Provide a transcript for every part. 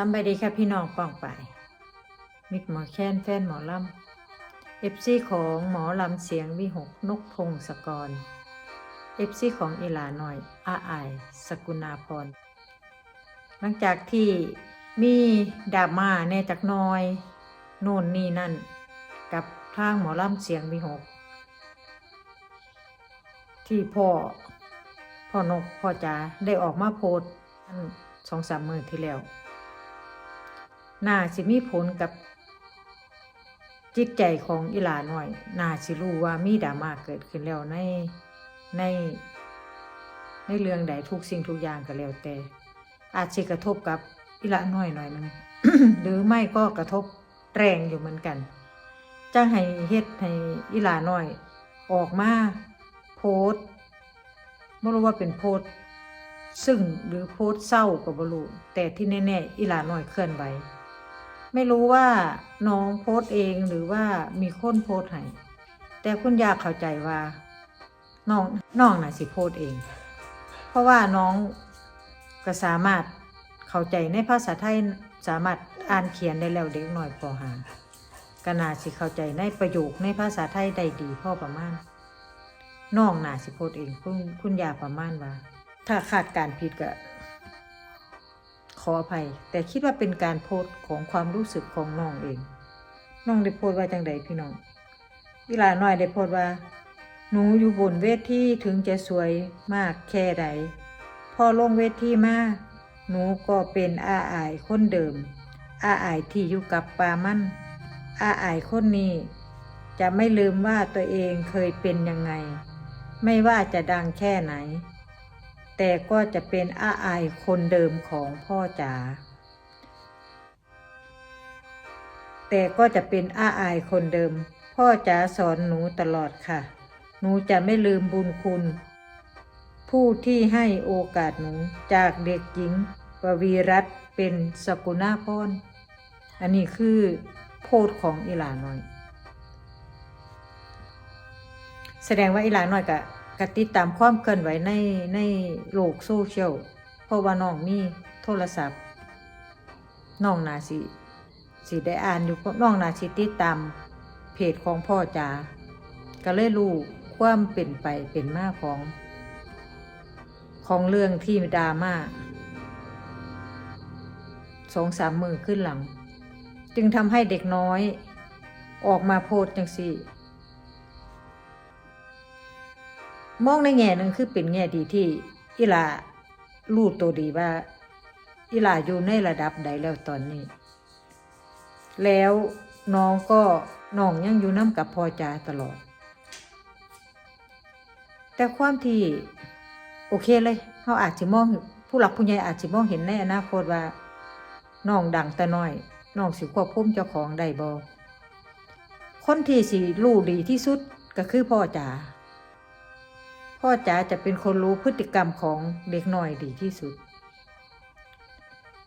สำบายดีค่ะพี่น้องป้องไป มิกหมอแค้นแฟนหมอลำเอฟซีของหมอลำเสียงวิหกนกพงศกรเอฟซีของอีลาหน่อยอาอายสกุณาพร หลังจากที่มีดาม่าแน่จากหน้อยโน่นนี่นั่น กับทางหมอลำเสียงวิหก ที่พ่อพ่อนกพ่อจ๋าได้ออกมาโพสทันสองสามมือที่แล้ว น่าสิมีผลกับจิตใจของอีหลาหน่อย น่าสิรู้ว่ามีดราม่าเกิดขึ้นแล้วในในในเรื่องใดทุกสิ่งทุกอย่างก็แล้วแต่ อาจสิกระทบกับอีหลาหน่อยหน่อยหนึงหรือไม่ก็กระทบแรงอยู่เหมือนกันจ้างให้เฮ็ดให้อีหลาหน่อย ออกมาโพสไม่รู้ว่าเป็นโพสซึ่งหรือโพสเศร้ากับบรูแต่ที่แน่ๆอีหลาน้อยเคลื่อนไหว ไม่รู้ว่าน้องโพสต์เองหรือว่ามีคนโพสต์ให้แต่คุณยาเข้าใจว่าน้องน้องน่ะสิโพสต์เอง เพราะว่าน้องก็สามารถเข้าใจในภาษาไทยสามารถอ่านเขียนได้แล้วเด็กน้อยปหาก็น่าสิเข้าใจในประโยคในภาษาไทยได้ดีพ่อประมาณน้องน่าสิโพสต์เองคุณคุณยาประมาณว่า ถ้าขาดการผิดก็ ขออภัย แต่คิดว่าเป็นการโพสต์ของความรู้สึกของน้องเอง น้องได้โพสต์ว่าจังใดพี่น้องเวลาน้อยได้โพสต์ว่า หนูอยู่บนเวทีถึงจะสวยมากแค่ใดพอลงเวทีมาหนูก็เป็นอาอายคนเดิม อาอายที่อยู่กับปามั่นอาอายคนนี้ จะไม่ลืมว่าตัวเองเคยเป็นยังไง ไม่ว่าจะดังแค่ไหน แต่ก็จะเป็นอาอายคนเดิมของพ่อจ๋า แต่ก็จะเป็นอาอายคนเดิม พ่อจ๋าสอนหนูตลอดค่ะ หนูจะไม่ลืมบุญคุณ ผู้ที่ให้โอกาสหนูจากเด็กหญิงปวีรัตเป็นสกุณาพรอันนี้คือโพสต์ของอีหลาน้อย แสดงว่าอีหลาน้อยกะ กติดตามความเคลื่อนไหวในในโลกโซเชียลเพราะว่าน้องมีโทรศัพท์น้องนาสิสิได้อ่านอยู่น้องนาสิติดตามเพจของพ่อจ๋าก็เลยรู้ความเป็นไปเป็นมาของ ของเรื่องที่ดราม่าสองสามมือขึ้นหลัง จึงทำให้เด็กน้อย ออกมาโพสจังสี่ มองในแง่หนึ่งคือเป็นแง่ดีที่อีหลารู้ตัวดีว่าอีหลาอยู่ในระดับใดแล้วตอนนี้ แล้วน้องก็น้องยังอยู่น้ำกับพ่อจ๋าตลอด แต่ความที่โอเคเลยเขาอาจจะมองผู้หลักผู้ใหญ่อาจจะมองเห็นในอนาคตว่าน้องดังแต่น้อยน้องสิควบคุมเจ้าของได้บอคนที่สิรู้ดีที่สุดก็คือพ่อจ๋า พ่อจ๋าจะเป็นคนรู้พฤติกรรมของเด็กน้อยดีที่สุด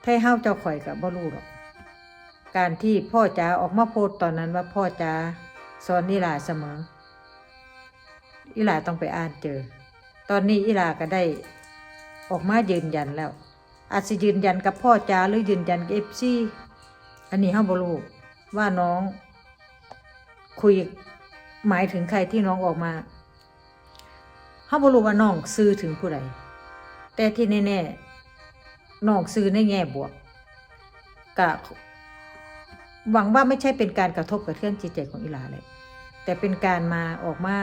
ถ้าเฮาเจ้าข่อยกับบ่รู้หรอก การที่พ่อจ๋าออกมาโพสต์ตอนนั้นว่าพ่อจ๋าสอนอีหลาเสมออีหลาต้องไปอ่านเจอ ตอนนี้อีหลาก็ได้ออกมายืนยันแล้ว อาจจะยืนยันกับพ่อจ๋าหรือยืนยันกับเอฟซีอันนี้เฮาบ่รู้ว่าน้องคุยหมายถึงใครที่น้องออกมา เขาบรู้ว่าน้องซื้อถึงผู้ใดแต่ที่แน่ๆน้องซื้อในแง่บวกกะหวังว่าไม่ใช่เป็นการกระทบกระเทือนจิตใจของอีหลาเลยแต่เป็นการมาออกมา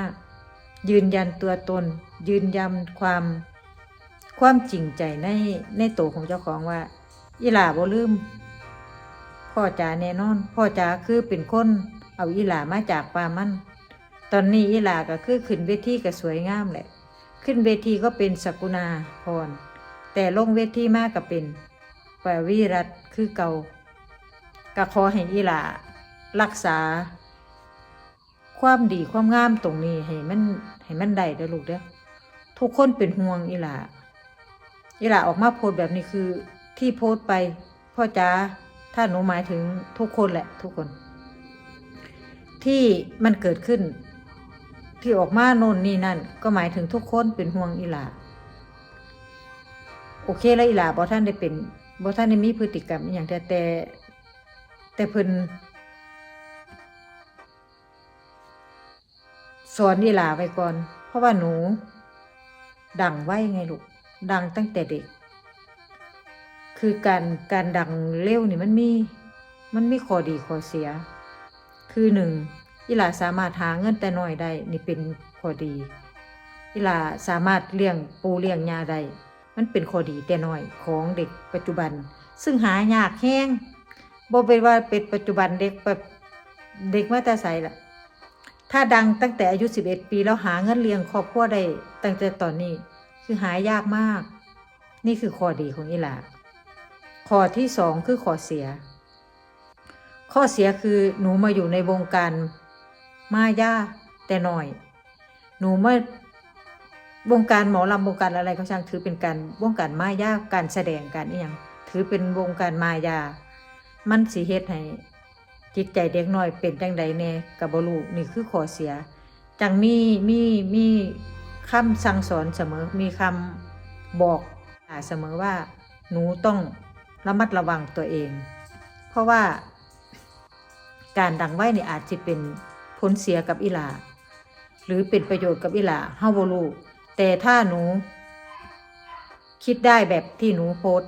ยืนยันตัวตน ยืนยันความความจริงใจในในตัวของเจ้าของว่าอีหลาบ่ลืม พ่อจ๋าแน่นอน พ่อจ๋าคือเป็นคนเอาอีหลามาจากป่ามัน ตอนนี้อีหลาก็คือขึ้นเวทีก็สวยงามแหละ ขึ้นเวทีก็เป็นสกุณาพร แต่ลงเวทีมากก็เป็นปวีรัตคือเก่าก็ขอให้อีหลารักษา ความดีความงามตรงนี้ให้มันให้มันได้เด้อลูกเด้อทุกคนเป็นห่วงอีหลาอีหลาออกมาโพสแบบนี้คือที่โพสไปพ่อจ๋าถ้าหนูหมายถึงทุกคนแหละทุกคน ที่มันเกิดขึ้น ที่ออกมาโน่นนี่นั่น ก็หมายถึงทุกคนเป็นห่วงอีหลาโอเคแล้วอีหลาบอท่านได้เป็นบ่ท่านได้มีพฤติกรรมอย่างแต่แต่แต่เพิ่นสอนอีหลาไว้ก่อน เพราะว่าหนู ดังไว้ไงลูกดังตั้งแต่เด็ก คือการการดังเร็วนี่มันมี มันมีข้อดีข้อเสีย คือหนึ่ง อีหลาสามารถหาเงินแต่น้อยได้นี่เป็นข้อดีอีหลาสามารถเลี้ยงปูเลี้ยงยาได้มันเป็นข้อดีแต่น้อยของเด็กปัจจุบัน ซึ่งหายากแห้งบ่เป็นว่าเป็นปัจจุบันเด็กแบบเด็กมาแต่ใสล่ะถ้าดังตั้งแต่อายุ 11 ปีแล้วหาเงินเลี้ยงครอบครัวได้ตั้งแต่ตอนนี้คือหายากมาก นี่คือข้อดีของอีหลาข้อที่สองคือข้อเสีย ข้อเสียคือหนูมาอยู่ในวงการ มายาแต่น้อย หนูเมาวงการหมอลำวงการอะไรก็ช่างถือเป็นการวงการมายาการแสดงการอีหยังถือเป็นวงการมายา มันสิเฮ็ดให้จิตใจเด็กน้อยเป็นจังใดแน่กับบลูนี่คือขอเสีย จังมีมีมีคำสั่งสอนเสมอ มีคำบอกเสมอว่า หนูต้องระมัดระวังตัวเอง เพราะว่าการดังไว้นี่อาจจะเป็น ผลเสียกับอีหลาหรือเป็นประโยชน์กับอีหลาเฮาบ่รู้แต่ถ้าหนู คิดได้แบบที่หนูโพส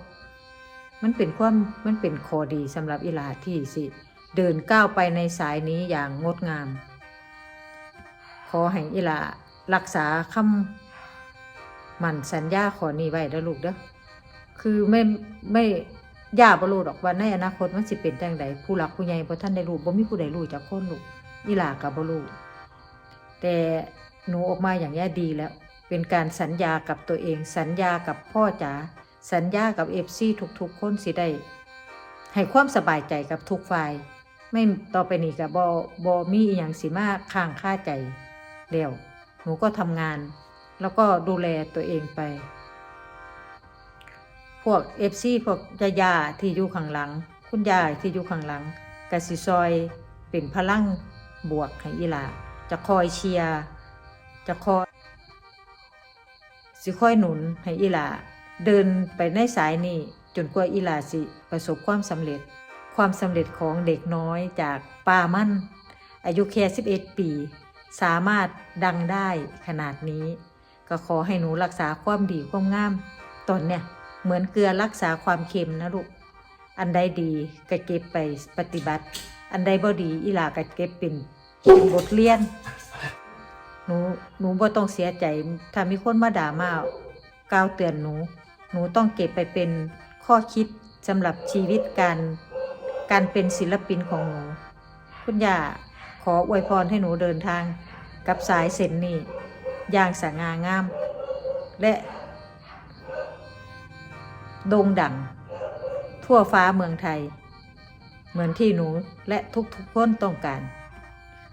มันเป็นความมันเป็นข้อดีสำหรับอีหลาที่สิ เดินก้าวไปในสายนี้อย่างงดงาม ขอให้อีหลารักษาคำมันสัญญาขอนี้ไว้เด้ลูกเด้อคือไม่ไม่ย่าบ่รู้ดอกว่าในอนาคตมันสิเป็นจังใดผู้หลักผู้ใหญ่บ่ท่านได้รู้บ่มีผู้ใดรู้จากคนลูก อีหลาก็บ่รู้แต่หนูออกมาอย่างนี้ดีแล้ว เป็นการสัญญากับตัวเอง สัญญากับพ่อจ๋าสัญญากับเอฟซีทุกๆคนสิได้ ให้ความสบายใจกับทุกฝ่าย ไม่ต่อไปนี้กับบอบอมีอย่างสิมาค้างค่าใจแล้วหนูก็ทำงาน แล้วก็ดูแลตัวเองไป พวกเอฟซีพวกยายาที่อยู่ข้างหลัง คุณยายที่อยู่ข้างหลังกสิซอยเป็นพลัง บวกให้อีหลาจะคอยเชียร์จะคอยสิค่อยหนุนให้อีหลาเดินไปในสายนี้จนกว่าอีหลาสิประสบความสำเร็จ ความสำเร็จของเด็กน้อยจากป่ามั่น อายุแค่11 ปี สามารถดังได้ขนาดนี้ ก็ขอให้หนูรักษาความดีความงามตอนเนี่ยเหมือนเกลือรักษาความเค็มนะลูก อันใดดีก็เก็บไปปฏิบัติ อันใดบ่ดีอีหลาก็เก็บเป็นเป็นบทเรียน หนูหนูบ่ต้องเสียใจ ถ้ามีคนมาด่ามากล่าวเตือนหนู หนูต้องเก็บไปเป็นข้อคิดสำหรับชีวิตการการเป็นศิลปินของหนู คุณย่าขออวยพรให้หนูเดินทาง กับสายเส้นนี้อย่างสง่างาม และโด่งดัง ทั่วฟ้าเมืองไทย เหมือนที่หนูและทุกๆคนต้องการ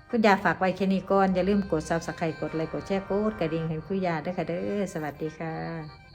คุณยาฝากไว้แค่นี้ก่อน อย่าลืมกดซับสไครต์กดไลค์กดแชร์กดกระดิ่งให้คุณยาด้วยค่ะเด้อสวัสดีค่ะ